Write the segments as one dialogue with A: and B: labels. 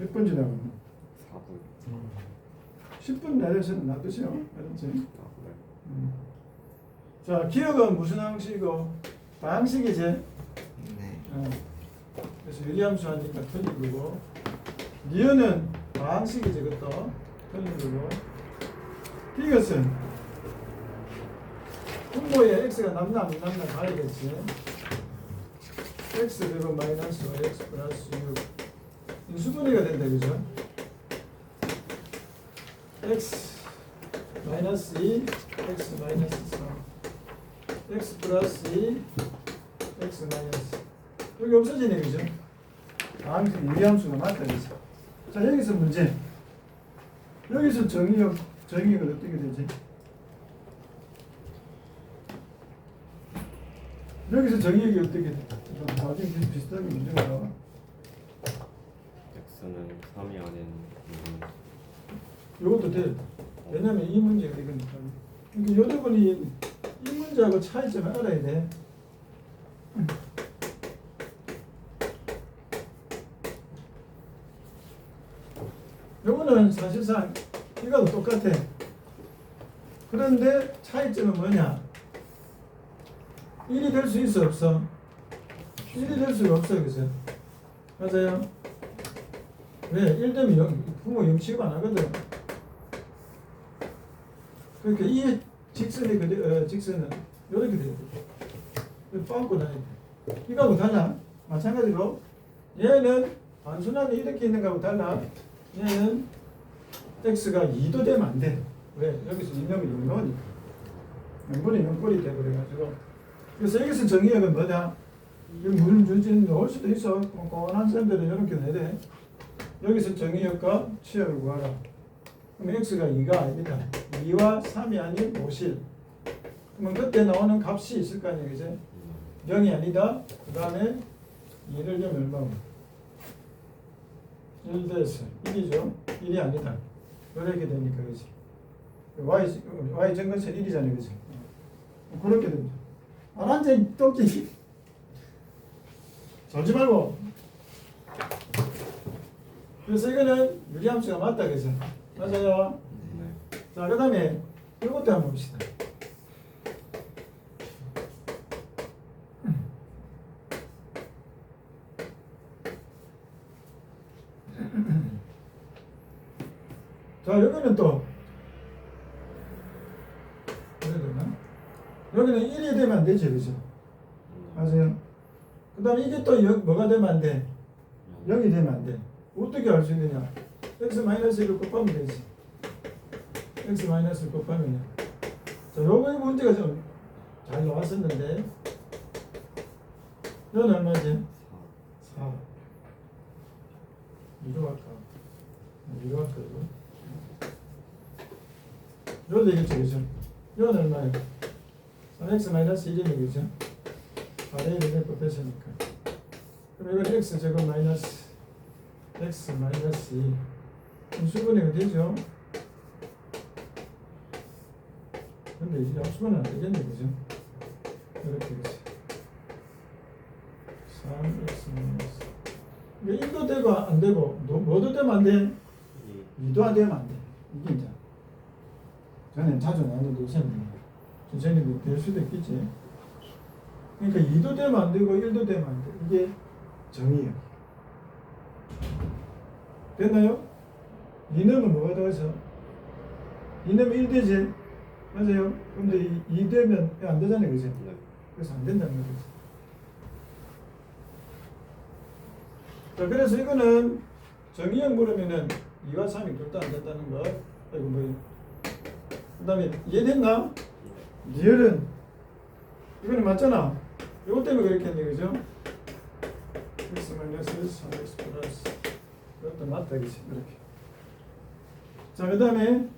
A: 몇번 지나고
B: 4분
A: 10분 내려서는 놔두세요. 알았지?
B: 아, 네.
A: 음. 자, 기억은 무슨 항식이고 방식이지?
C: 네.
A: 어. 그래서 유리함수 하니까 틀린 거고 니은은 방식이지 그것도 틀린 거고 이것은 분모에 x가 남나 안 남나 가야겠지 x 그리고 마이너스 x 플러스 6인 수분해가 된다 그죠? x 마이너스 2 x 마이너스 3 x 플러스 2 x 마이너스 여기 없어지네 그죠? 항수 유리함수가 맞다 그죠? 자 여기서 문제 여기서 정의역 정의역은 어떻게 되지? 여기서 정의역이 어떻게 돼? 좀 나중에 비슷- 비슷하게 문제가 나와
B: x는 3이 아닌 음,
A: 이것도 돼 왜냐면 이 문제가 이거니까 그러니까 여러분이 이 문제하고 차이점을 알아야 돼 요거는 사실상 이거도 똑같아. 그런데 차이점은 뭐냐? 1이 될 수 있어 없어? 1이 될 수가 없어 그죠? 맞아요? 왜? 1 되면 0, 부모 0 취급 안 하거든. 그러니까 이 직선이 그대, 어, 직선은 이렇게 돼. 빵꾸 다녀야 돼. 이거하고 달라. 마찬가지로 얘는 단순하게 이렇게 있는 거하고 달라. 얘는 x가 2도 되면 안 돼. 왜? 여기서 2넣으면 0넣으니까. 0분의 0꼴이 돼버려가지고. 그래서 여기서 정의역은 뭐냐? 이물 주진 넣을 수도 있어. 꼼꼼한 사람들은 이렇게 내야 돼. 여기서 정의역과 취역을 구하라. 그럼 x가 2가 아닙니다. 2와 3이 아닌 5실. 그러면 그때 나오는 값이 있을 거 아니에요.
B: 음,
A: 0이 아니다. 그 다음에 2를 좀 얼마면 1 대서 1이죠. 1이 아니다. 이렇게 되니까 그지. y y 정근선 1이잖아요, 그지? 그렇게 됩니다. 안 앉아 똑지. 절지 말고. 그래서 이거는 유리함수가 맞다, 그죠? 맞아요.
B: 네.
A: 자, 그 다음에 이것도 한번 봅시다. 자, 여기는 또? 여기는 1이 되면 안 되지, 그죠?
B: 음,
A: 맞아요. 그 다음에 이게 또 여, 뭐가 되면 안 돼? 0이 되면 안 돼. 어떻게 알 수 있느냐? x 마이너스 1을 곱하면 되지. x 마이너스 곱하면요. 자, 요거 문제가 좀 잘 나왔었는데, 이건 얼마지? 4. 이로 할까? 이로 할까, 이거? 되겠죠, 그죠? 이건 얼마예요? 3x 마이너스 1이네, 그죠? 4대 1을 곱했으니까. 그럼 이건 x 제곱 마이너스 x 마이너스 2. 그럼 수분해가 되죠? 근데 이제 합수는 안 되겠네, 그죠? 이렇게 그지. 3x 마이너스. 이게 1도 되고 안 되고, 뭐- 뭐도 되면 안 돼?
B: 이
A: 2도 안 되면 안 돼. 이게 이제. 저는 자주 나누는데 요새는 선생님이 될 수도 있겠지. 그러니까 2도 되면 안 되고 1도 되면 안 돼. 이게 정의예요. 됐나요? 2 넣으면 뭐가 더해서? 2 넣으면 1 되지? 맞아요? 근데 2 되면 안 되잖아요. 그죠?
B: 네.
A: 그래서 안 된다는 거죠. 자, 그래서 이거는 정의형 물으면은 2와 3이 둘 다 안 된다는 거. 아이고, 뭐. 그 다음에 이해됐나? 리얼은 이거는 맞잖아. 이것 때문에 그렇게 했네, 그죠? x 마이너스 3x 플러스 이것도 맞다, 그지? 이렇게. 자, 그 다음에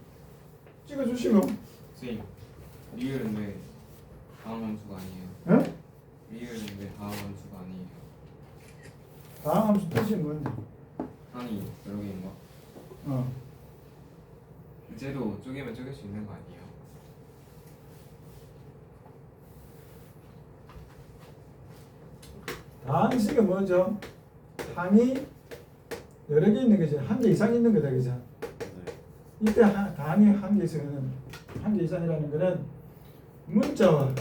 A: 찍어주시고,
C: 선생님 리을은 왜 다음 함수가 아니에요?
A: 어?
C: 리을은 왜 다음 함수가 아니에요?
A: 다음 함수 뜻이 뭔데?
C: 한이 여러 개인가?
A: 어.
C: 이제도 쪼개면 쪼갤 수 있는 거 아니에요?
A: 다항식은 뭐죠? 항이 여러 개 있는 거지 한 개 이상 있는 거다 그죠?
B: 네.
A: 이때 하- 단위 한개 이상은 한개 이상이라는 거는 문자와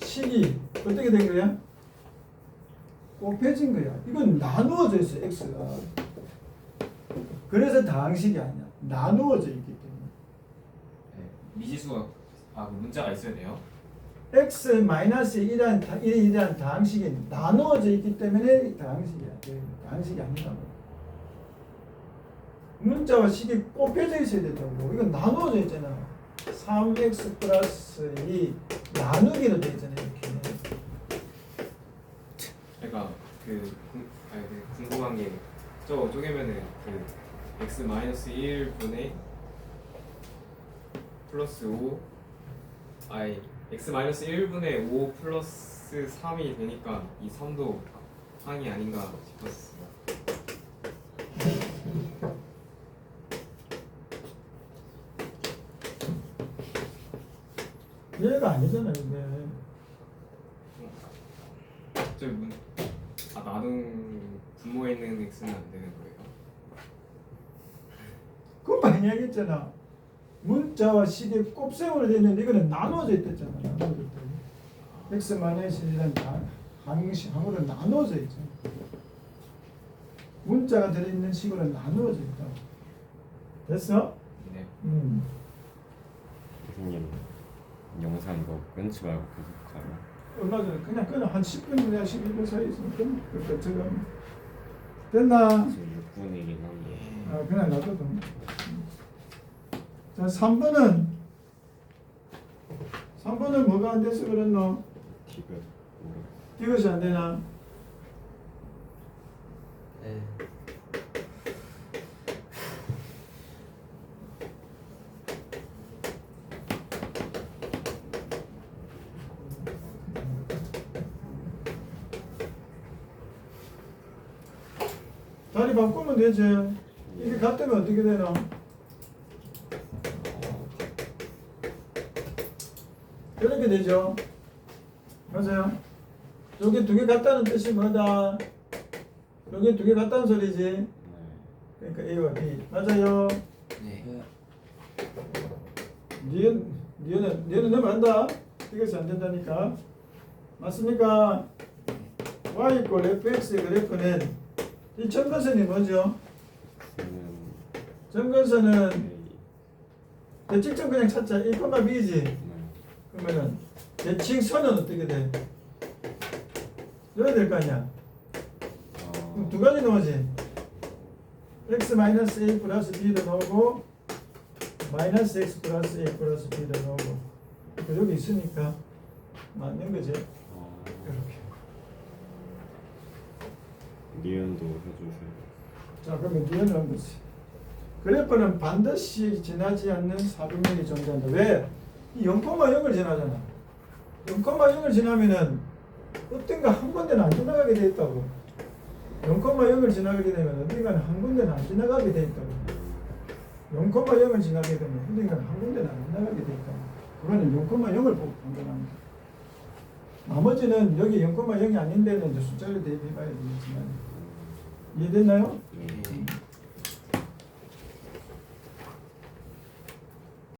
A: 식이 어떻게 된 거야? 곱해진 거야. 이건 나누어져 있어 x가. 그래서 다항식이 아니야. 나누어져 있기 때문에.
C: 네. 미지수가 아그 문자가 있어야 돼요.
A: x-1이라는 1이라는 다항식이 나누어져 있기 때문에 다항식이, 예, 다항식이 아니라고. 문자와 식이 꼽혀져 있어야 된다고. 이건 나누어져 있잖아. 3x 플러스 2 나누기로 돼 있잖아, 이렇게.
C: 제가 그, 아니, 그 궁금한 게, 저 쪼개면은 그 x-1분의 플러스 5 i x-1분의 5 플러스 3이 되니까 이 3도 항이 아닌가 싶었습니다.
A: 얘가 아니잖아 이게.
C: 갑자기 문, 아 나는 분모에 있는 x는 안 되는 거예요?
A: 그건 많이 하겠잖아. 문자와 식이 곱셈으로 되어 있는데 이거는 나눠져 있댔잖아. 나눠져 있다. x 마이너스 1이라는 항식 항으로 나눠져 있죠. 문자가 들어 있는 식으로 나누어져 있다. 됐어?
C: 네.
A: 음.
B: 교수님 영상 이거 끊지 말고 계속 가요.
A: 얼마 전에 그냥 그냥 한 10분이나 11분 사이 있으면 그렇게 들어가면 됐나?
B: 지금 6분이긴 한데
A: 아, 그냥 놔둬도. 돼. 자, 3번은 3번은 뭐가 안 돼서 그랬노?
B: 디귿 모르겠어요.
A: 이것이 안 되나?
D: 네.
A: 다리 바꾸면 되지. 이게 같으면 어떻게 되나? 이렇게 되죠. 맞아요. 여기 두 개 같다는 뜻이 뭐다? 여기 두 개 같다는 소리지.
B: 네.
A: 그러니까 A와 B 맞아요.
C: 네.
A: 니은 니은은 니은은 넘어간다. 이것이 안 된다니까. 맞습니까? y 이꼴 fx의 그래프는 이 점근선이 뭐죠? 점근선은 대칭점 그냥 찾자. 1, b지.
B: 네.
A: 그러면은 대칭 선은 어떻게 돼? 넣어야 될 거 아니야. 그럼
B: 어,
A: 두 가지 넣어지. x 마이너스 a 플러스 b도 넣고 마이너스 x 플러스 a 플러스 b도 넣고 그 여기 있으니까 맞는 거지.
B: 어,
A: 이렇게.
B: 니은도 해주세요.
A: 자 그러면 뒤에 넣은 거지. 그래프는 반드시 지나지 않는 사분면이 존재한다. 왜? 이 0,0을 지나잖아. 0,0을 지나면은 어딘가 한 군데는 안 지나가게 돼 있다고. 0,0을 지나가게 되면 어딘가는 한 군데는 안 지나가게 돼 있다고. 0,0을 지나게 되면 어딘가는 한 군데는 안 지나가게 돼 있다고. 그거는 0,0을 보고 판단합니다. 나머지는 여기 0,0이 아닌 데는 숫자를 대입해 봐야 되겠지만 이해됐나요?
B: 네.